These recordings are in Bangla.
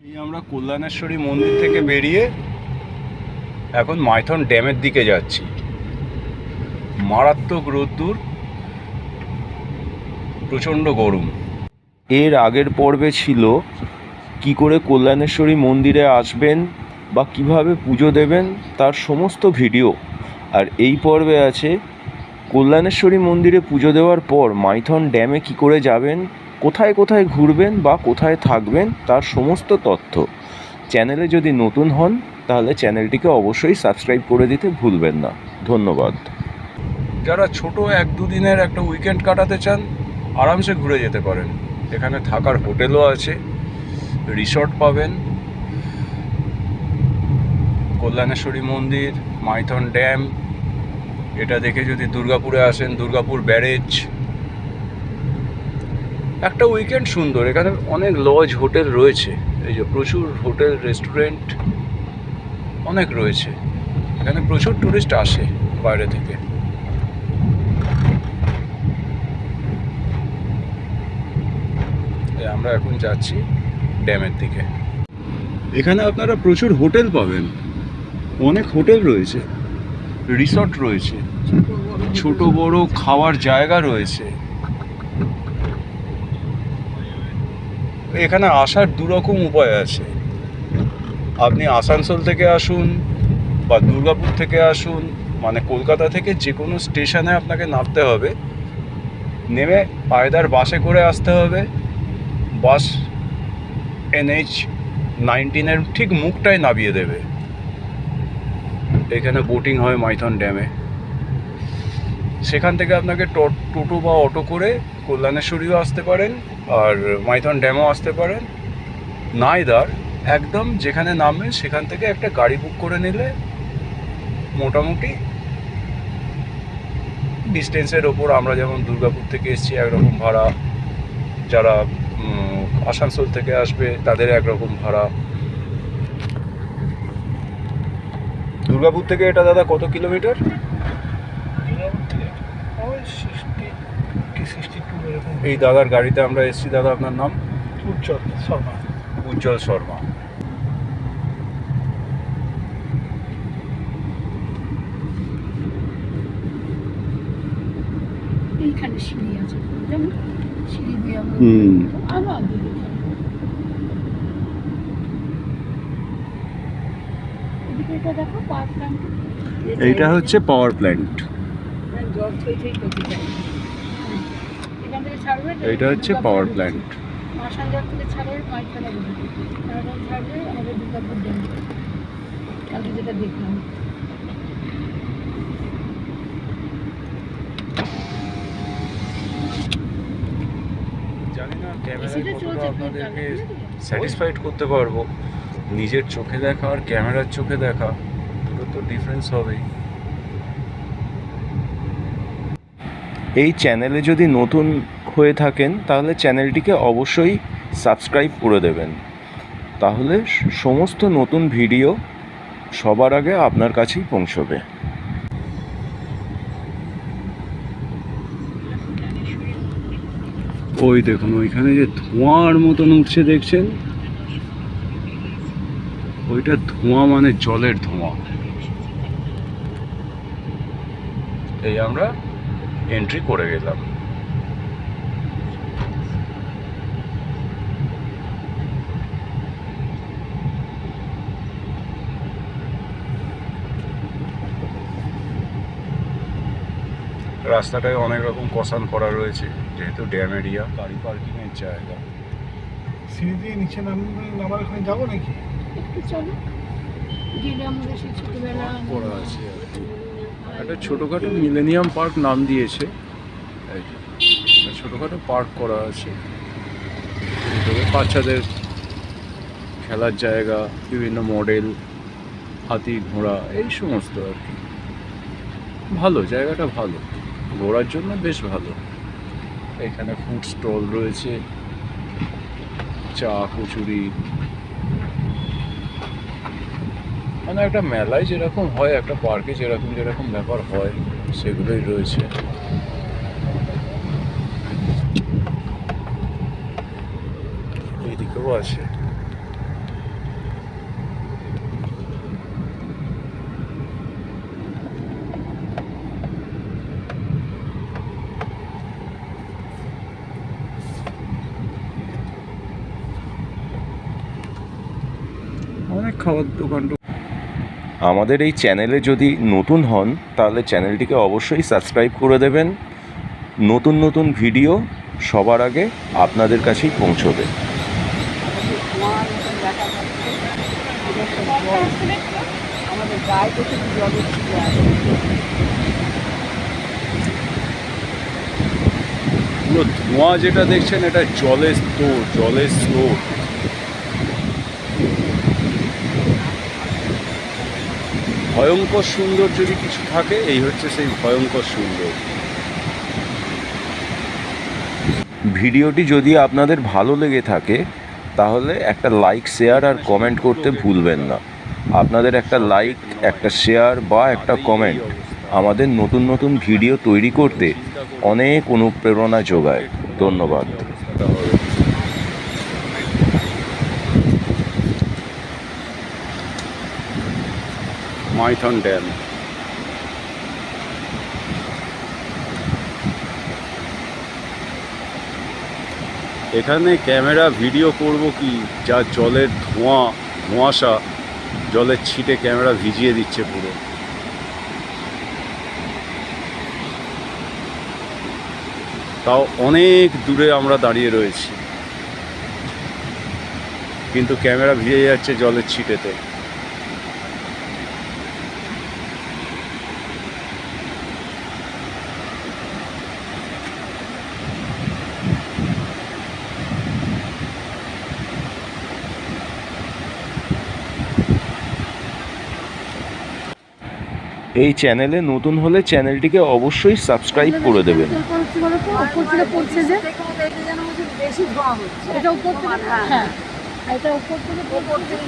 এই আমরা কল্যাণেশ্বরী মন্দির থেকে বেরিয়ে এখন মাইথন ড্যামের দিকে যাচ্ছি। মারাত্মক রোদ্দুর, প্রচণ্ড গরম। এর আগের পর্বে ছিল কি করে কল্যাণেশ্বরী মন্দিরে আসবেন বা কীভাবে পুজো দেবেন তার সমস্ত ভিডিও। আর এই পর্বে আছে কল্যাণেশ্বরী মন্দিরে পুজো দেওয়ার পর মাইথন ড্যামে কি করে যাবেন কোথায় কোথায় ঘুরবেন বা কোথায় থাকবেন তার সমস্ত তথ্য। চ্যানেলে যদি নতুন হন, তাহলে চ্যানেলটিকে অবশ্যই সাবস্ক্রাইব করে দিতে ভুলবেন না। ধন্যবাদ। যারা ছোট এক দুদিনের একটা উইকেন্ড কাটাতে চান, আরামসে ঘুরে যেতে পারেন। এখানে থাকার হোটেলও আছে রিসর্ট পাবেন। কল্যাণেশ্বরী মন্দির, মাইথন ড্যাম। এটা দেখে যদি দুর্গাপুরে আসেন, দুর্গাপুর ব্যারেজ। একটা উইকেন্ড সুন্দর, এখানে অনেক লজ হোটেল রয়েছে। এই যে প্রচুর হোটেল রেস্টুরেন্ট অনেক রয়েছে। এখানে প্রচুর টুরিস্ট আসে বাইরে থেকে। আমরা এখন যাচ্ছি ড্যামের দিকে। এখানে আপনারা প্রচুর হোটেল পাবেন। অনেক হোটেল রয়েছে। রিসর্ট রয়েছে। ছোট বড় খাওয়ার জায়গা রয়েছে। এখানে আসার দুরকম উপায় আছে। আপনি আসানসোল থেকে আসুন বা দুর্গাপুর থেকে আসুন মানে কলকাতা থেকে যে কোনো স্টেশনে আপনাকে নামতে হবে। নেমে পায়দার বাসে করে আসতে হবে। বাস এনএইচ নাইনটিনের ঠিক মুখটাই নামিয়ে দেবে। এখানে বোটিং হয় মাইথন ড্যামে। সেখান থেকে আপনাকে টোটো বা অটো করে কল্যাণেশ্বরীও আসতে পারেন আর মাইথন ড্যামও আসতে পারেন। নাইদার একদম যেখানে নামবেন সেখান থেকে একটা গাড়ি বুক করে নিলে মোটামুটি ডিস্টেন্সের ওপর আমরা যেমন দুর্গাপুর থেকে এসেছি একরকম ভাড়া, যারা আসানসোল থেকে আসবে তাদের একরকম ভাড়া। দুর্গাপুর থেকে এটা দাদা কত কিলোমিটার? এই দাদার গাড়িতে আমরা এসেছি। দাদা আপনার নাম? উজ্জ্বল শর্মা। উজ্জ্বল শর্মা। এইখানে সিঁড়ি আছে যেমন সিঁড়ি দিয়ে আমরা এইটা হচ্ছে পাওয়ার প্ল্যান্ট জল থই থই এইটা হচ্ছে পাওয়ার প্ল্যান্ট জানি না এসিটা চলছে আপনাদেরকে স্যাটিসফাইড করতে পারব। নিজের চোখে দেখা আর ক্যামেরার চোখে দেখা দুটো তো ডিফারেন্স হবেই। এই চ্যানেলে যদি নতুন হয়ে থাকেন, তাহলে চ্যানেলটিকে অবশ্যই সাবস্ক্রাইব করে দেবেন। তাহলে সমস্ত নতুন ভিডিও সবার আগে আপনার কাছেই পৌঁছবে। ওই দেখুন, ওইখানে যে ধোঁয়ার মতন উঠছে দেখছেন? ওইটা ধোঁয়া মানে জলের ধোঁয়া। এই আমরা এন্ট্রি করে গেলাম। রাস্তাটায় অনেক রকম কসান করা রয়েছে যেহেতু ড্যাম এরিয়া। গাড়ি পার্কিংয়ের জায়গা। সিঁড়ি দিয়ে নিচে নাম নামার ওখানে যাব নাকি? একটু চলো। গেলে আমাদের সেই ছোটোবেলা করা আছে আর কি। একটা ছোটোখাটো মিলেনিয়াম পার্ক নাম দিয়েছে। ছোটোখাটো পার্ক করা আছে। বাচ্চাদের খেলার জায়গা, বিভিন্ন মডেল, হাতি, ঘোড়া, এই সমস্ত আর কি। ভালো, জায়গাটা ভালো। ঘোরার জন্য বেশ ভালো। এখানে ফুড স্টল রয়েছে। চা, কচুরি মানে একটা মেলায় যেরকম হয়, একটা পার্কে যেরকম যেরকম ব্যাপার হয়, সেগুলোই রয়েছে। এইদিকেও আছে। অনেক খাবার দোকান আমাদের এই চ্যানেলে যদি নতুন হন, তাহলে চ্যানেলটিকে অবশ্যই সাবস্ক্রাইব করে দেবেন। নতুন নতুন ভিডিও সবার আগে আপনাদের কাছেই পৌঁছবে। ধোঁয়া যেটা দেখছেন, এটা জলের স্টোর জলের স্টোর ভয়ঙ্কর সুন্দর যদি কিছু থাকে, এই হচ্ছে সেই ভয়ঙ্কর সুন্দর। ভিডিওটি যদি আপনাদের ভালো লেগে থাকে, তাহলে একটা লাইক শেয়ার আর কমেন্ট করতে ভুলবেন না। আপনাদের একটা লাইক একটা শেয়ার বা একটা কমেন্ট আমাদের নতুন নতুন ভিডিও তৈরি করতে অনেক অনুপ্রেরণা যোগায়। ধন্যবাদ। মাইথন ড্যাম এখানে ক্যামেরা ভিডিও করব কি? যা জলের ধোঁয়া, ধোঁয়াশা জলের ছিটে ক্যামেরা ভিজিয়ে দিচ্ছে পুরো। তাও অনেক দূরে আমরা দাঁড়িয়ে রয়েছি। কিন্তু ক্যামেরা ভিজে যাচ্ছে জলের ছিটেতে। এই চ্যানেলে নতুন হলে চ্যানেলটিকে অবশ্যই সাবস্ক্রাইব করে দেবেন। এটা উপর থেকে হ্যাঁ এটা উপর থেকে উপর থেকে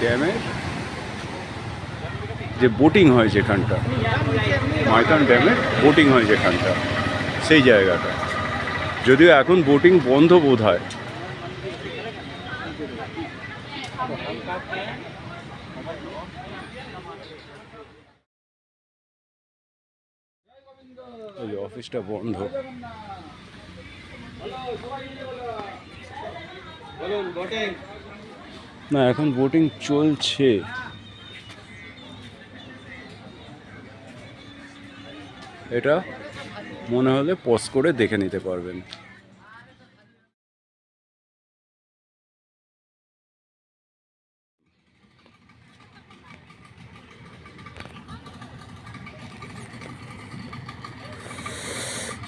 ড্যামের যে বোটিং হয় যেখানটা মাইথন ড্যামের বোটিং হয় যেখানটা, সেই জায়গাটা। যদিও এখন বোটিং বন্ধ বোধ হয় ওই অফিসটা বন্ধ। না, এখন বোটিং চলছে। এটা মনে হলে পজ করে দেখে নিতে পারবেন।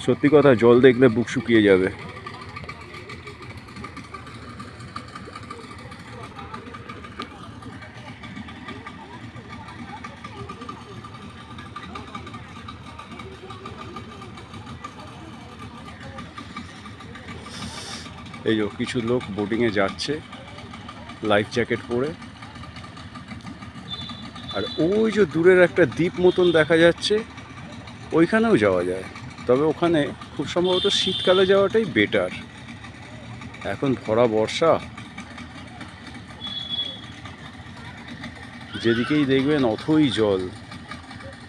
সত্যি কথা, জল দেখলে বুক শুকিয়ে যাবে। এই যে কিছু লোক বোটিংয়ে যাচ্ছে লাইফ জ্যাকেট পরে। আর ওই যে দূরের একটা দ্বীপ মতন দেখা যাচ্ছে, ওইখানেও যাওয়া যায়। তবে ওখানে খুব সম্ভবত শীতকালে যাওয়াটাই বেটার এখন ভরা বর্ষা। যেদিকেই দেখবেন অথই জল।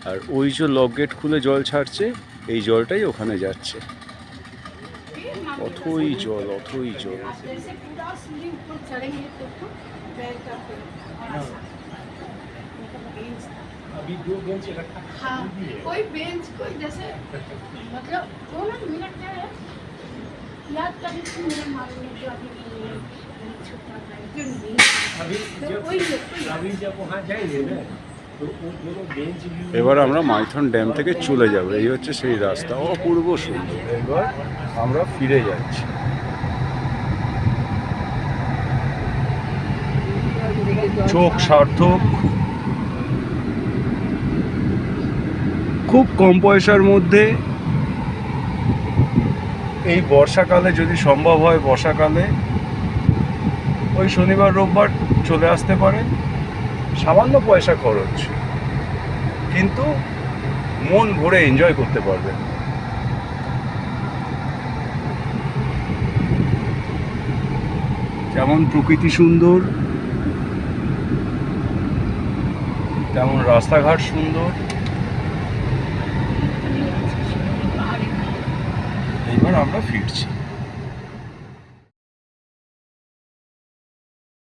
আর ওই যে লক গেট খুলে জল ছাড়ছে, এই জলটাই ওখানে যাচ্ছে। অথই জল অথই জল जैसे पूरा सीढ़ी ऊपर चढ़ेंगे तो तो पैर का बेंच अभी दो बेंच रखा हाँ कोई बेंच कोई जैसे मतलब दो मिनट मिनट क्या है याद कभी से मेरा मालूम है जो अभी ये छोटा भाई जो नहीं अभी तो जब वही लोग को याद अभी जब वहाँ जाएंगे ना तो वो दोनों बेंच भी এবার আমরা মাইথন ড্যাম থেকে চলে যাব। এই হচ্ছে সেই রাস্তা, অপূর্ব সুন্দর। এবার আমরা ফিরে যাচ্ছি। চোখ সার্থক। খুব কম পয়সার মধ্যে এই বর্ষাকালে যদি সম্ভব হয়, বর্ষাকালে ওই শনিবার, রোববার চলে আসতে পারেন সামান্য পয়সা খরচ, কিন্তু মন ভরে এনজয় করতে পারবেন যেমন প্রকৃতি সুন্দর, তেমন রাস্তাঘাট সুন্দর। এইবার আমরা ফিরছি।